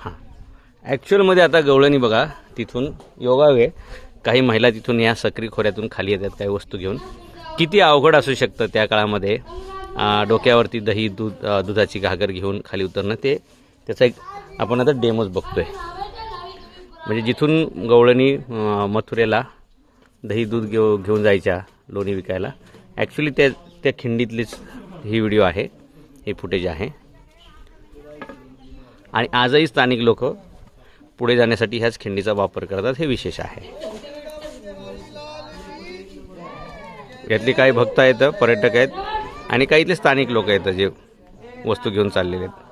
हां. ॲक्च्युअलमध्ये आता गवळणी बघा तिथून योगावे. काही महिला तिथून या सक्री खोऱ्यातून खाली येतात काही वस्तू घेऊन. किती अवघड असू शकतं त्या काळामध्ये डोक्यावरती दही दूध दुधाची घागर घेऊन खाली उतरणं ते त्याचा एक आपण आता डेमोज बघतोय. म्हणजे जिथून गवळणी मथुरेला दही दूध घेऊ घेऊन जायच्या लोणी विकायला ॲक्च्युली त्या त्या खिंडीतलीच ही व्हिडिओ आहे. हे फुटेज आहे. आणि आजही स्थानिक लोक पुढे जाण्यासाठी ह्याच खिंडीचा वापर करतात. हे विशेष आहे. यातले काही भक्त आहेत पर्यटक आहेत आणि काही इथले स्थानिक लोक आहेत जे वस्तू घेऊन चाललेले आहेत.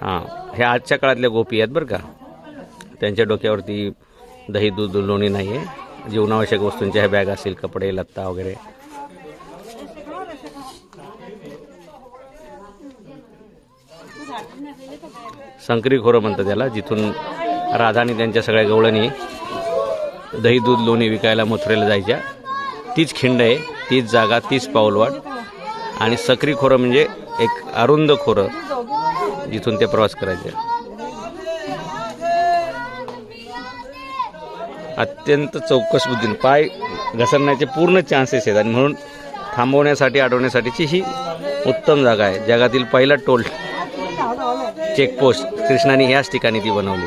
हा हां हे आजच्या काळातल्या गोपी आहेत बरं का. त्यांच्या डोक्यावरती दही दूध लोणी नाही आहे जीवनावश्यक वस्तूंच्या ह्या बॅग असतील कपडे लत्ता वगैरे. संकरी खोरं म्हणतात त्याला जिथून राधा त्यांच्या सगळ्या गवळणी दही दूध लोणी विकायला मथुरेला जायच्या. तीच खिंड आहे तीच जागा तीच पाऊलवाट. आणि सकरी खोरं म्हणजे एक अरुंद खोरं जिथून ते प्रवास करायचे. अत्यंत चौकस बुद्धीने. पाय घसरण्याचे पूर्ण चान्सेस आहेत आणि म्हणून थांबवण्यासाठी अडवण्यासाठीची ही उत्तम जागा आहे. जगातील पहिला टोल चेकपोस्ट. कृष्णाने ह्याच ठिकाणी ती बनवली.